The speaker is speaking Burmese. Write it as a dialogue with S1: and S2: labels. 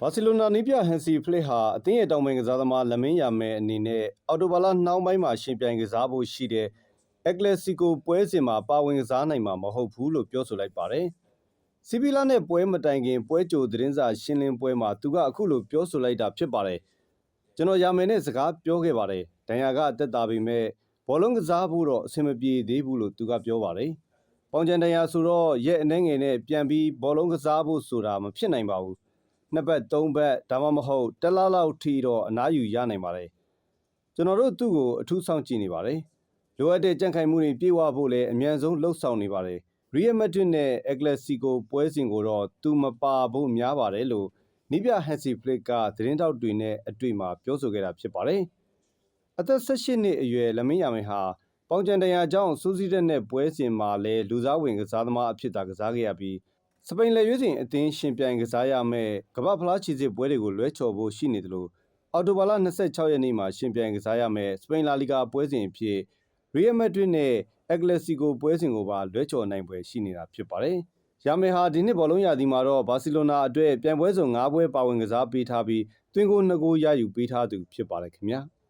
S1: ဘာစီလိုနာနီးပြဟန်စီဖလစ်ဟာအသင်းရဲ့တောင်ပင်ကစားသမားလမင်းရမယ်အနေနဲ့အော်တိုဘာလနှောင်းပိုင်းမှာရှင်ပြိုင်ကစားဖို့ရှိတဲ့အက်ကလက်စီကိုပွဲစဉ်မှာပါဝင်ကစားနိုင်မှာမဟုတ်ဘူးလို့ပြောဆိုလိုက်ပါတယ်။စီဗီလာနဲ့ပွဲမတိုင်ခင်ပွဲကြိုသတင်းစာရှင်းလင်းပွဲမှာသူကအခုလိုပြောဆိုလိုက်တာဖြစ်ပါတယ်။ကျွန်တော်ရမယ်နဲ့စကားပြောခဲ့ပါတယ်။ဒဏ်ရာကအသက်သာပေမဲ့ဘောလုံးကစားဖို့တော့အဆင်မပြေသေးဘူးလို့သူကပြောပါတယ်။ပေါင်ချန်ဒဏ်ရာဆိုတော့ရက်အနှဲငယ်နဲ့ပြန်ပြီးဘောလုံးကစားဖို့ဆိုတာမဖြစ်နိုင်ပါဘူး။ နှစ်ပတ်သုံးပတ်ဒါမှမဟုတ်တစ်လားလောက်ထီတော့အနားယူရနိုင်ပါတယ်ကျွန်တော်တို့သူ့ကိုအထူးဆောင်ကြည့်နေပါတယ်လိုအပ်တဲ့ကြံ့ခိုင်မှုတွေပြေဝဖို့လည်းအမြန်ဆုံးလှုပ်ဆောင်နေပါတယ်ရီယယ်မက်ဒရစ်နဲ့အက်ကလက်စီကိုပွဲစဉ်ကိုတော့သူမပါဖို့များပါတယ်လို့နီးပြဟန်စီဖလစ်ကသတင်းတောက်တွေနဲ့အတွေ့မှာပြောဆိုခဲ့တာဖြစ်ပါတယ်အသက်18နှစ်အရွယ်လမင်းရမင်ဟာပေါင်ကျန်တရာကြောင့်စူးစီးတဲ့နဲ့ပွဲစဉ်မှာလည်းလူစားဝင်ကစားသမားအဖြစ်သာကစားခဲ့ရပြီး စပိန်လက်ရွေးစင်အသင်းရှင်ပြိုင်ကစားရမယ့်ကမ္ဘာဖလားချီစစ်ပွဲတွေကိုလွဲချော်ဖို့ရှိနေတယ်လို့အော်တိုဘာလ26ရက်နေ့မှာရှင်ပြိုင်ကစားရမယ့်စပိန်လာလီဂါပွဲစဉ်အဖြစ်ရီယယ်မက်ဒရစ်နဲ့အက်ကလက်စီကိုပွဲစဉ်ကိုပါလွဲချော်နိုင်ပွဲရှိနေတာဖြစ်ပါတယ်။ရာမယ်ဟာဒီနှစ်ဘောလုံးရာသီမှာတော့ဘာစီလိုနာအတွက်ပြိုင်ပွဲစုံ၅ပွဲပါဝင်ကစားပေးထားပြီးတွင်ကို2ဂိုးရယူပေးထားသူဖြစ်ပါတယ်ခင်ဗျာ။